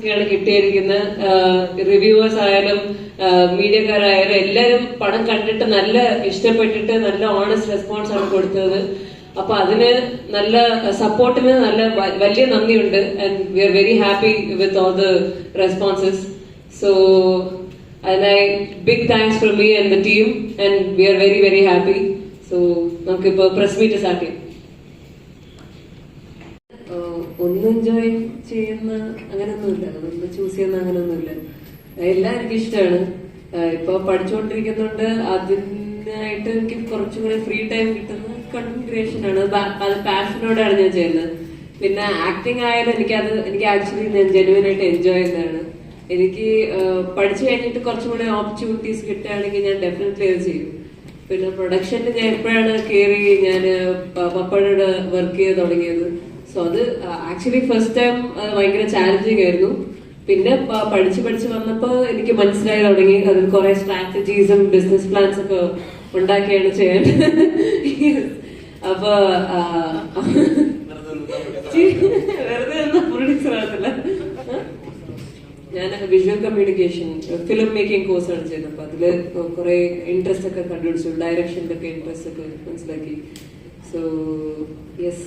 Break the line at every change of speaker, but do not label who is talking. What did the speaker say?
ഒക്കെയാണ് കിട്ടിയിരിക്കുന്നത് റിവ്യൂവേഴ്സ് ആയാലും മീഡിയക്കാരായാലും എല്ലാവരും പടം കണ്ടിട്ട് നല്ല ഇഷ്ടപ്പെട്ടിട്ട് നല്ല ഓണസ്റ്റ് റെസ്പോൺസ് ആണ് കൊടുത്തത്. അപ്പൊ അതിന് നല്ല സപ്പോർട്ടിന് നല്ല വലിയ നന്ദിയുണ്ട്. And we are very happy with all the responses so അതിനായി big thanks from me and the team and we are very very happy so നമുക്കിപ്പോ പ്രസ് മീറ്റ് സ്റ്റാർട്ട് ഒന്ന് എൻജോയ് ചെയ്യുന്ന അങ്ങനെയൊന്നുമില്ല ഒന്ന് ചൂസ് ചെയ്യുന്ന അങ്ങനെയൊന്നുമില്ല എല്ലാം എനിക്ക് ഇഷ്ടമാണ് ഇപ്പൊ പഠിച്ചുകൊണ്ടിരിക്കുന്നുണ്ട് അതിനായിട്ട് എനിക്ക് കുറച്ചും കൂടെ ഫ്രീ ടൈം കിട്ടുന്ന കണ്ടന്റ് ആണ്. അത് പാഷനോടാണ് ഞാൻ ചെയ്യുന്നത്. പിന്നെ ആക്ടിങ് ആയാലും എനിക്ക് അത് എനിക്ക് ആക്ച്വലി ഞാൻ ജെനുവൻ ആയിട്ട് എൻജോയ് ചെയ്യുന്നതാണ്. എനിക്ക് പഠിച്ചു കഴിഞ്ഞിട്ട് കുറച്ചും കൂടെ ഓപ്പർച്യൂണിറ്റീസ് കിട്ടുകയാണെങ്കിൽ ഞാൻ ഡെഫിനറ്റ്ലി അത് ചെയ്യും. പിന്നെ പ്രൊഡക്ഷനിൽ ഞാൻ എപ്പോഴാണ് കയറി ഞാൻ പപ്പടയുടെ വർക്ക് ചെയ്ത് തുടങ്ങിയത്? സോ അത് ആക്ച്വലി ഫസ്റ്റ് ടൈം ഭയങ്കര ചാലഞ്ചിങ് ആയിരുന്നു. പിന്നെ പഠിച്ച് പഠിച്ച് വന്നപ്പോൾ എനിക്ക് മനസ്സിലായി തുടങ്ങി. അതിൽ കുറെ സ്ട്രാറ്റജീസും ബിസിനസ് പ്ലാൻസ് ഒക്കെ ഉണ്ടാക്കിയാണ് ചെയ്യാൻ. അപ്പൊ ഞാൻ വിഷ്വൽ കമ്മ്യൂണിക്കേഷൻ ഫിലിം മേക്കിംഗ് കോഴ്സാണ് ചെയ്തത് അപ്പൊ അതിൽ കുറെ ഇൻട്രസ്റ്റ് ഒക്കെ കണ്ടുപിടിച്ചു. ഡയറക്ഷനിലൊക്കെ ഇൻട്രസ്റ്റ് ഒക്കെ മനസ്സിലാക്കി. So yes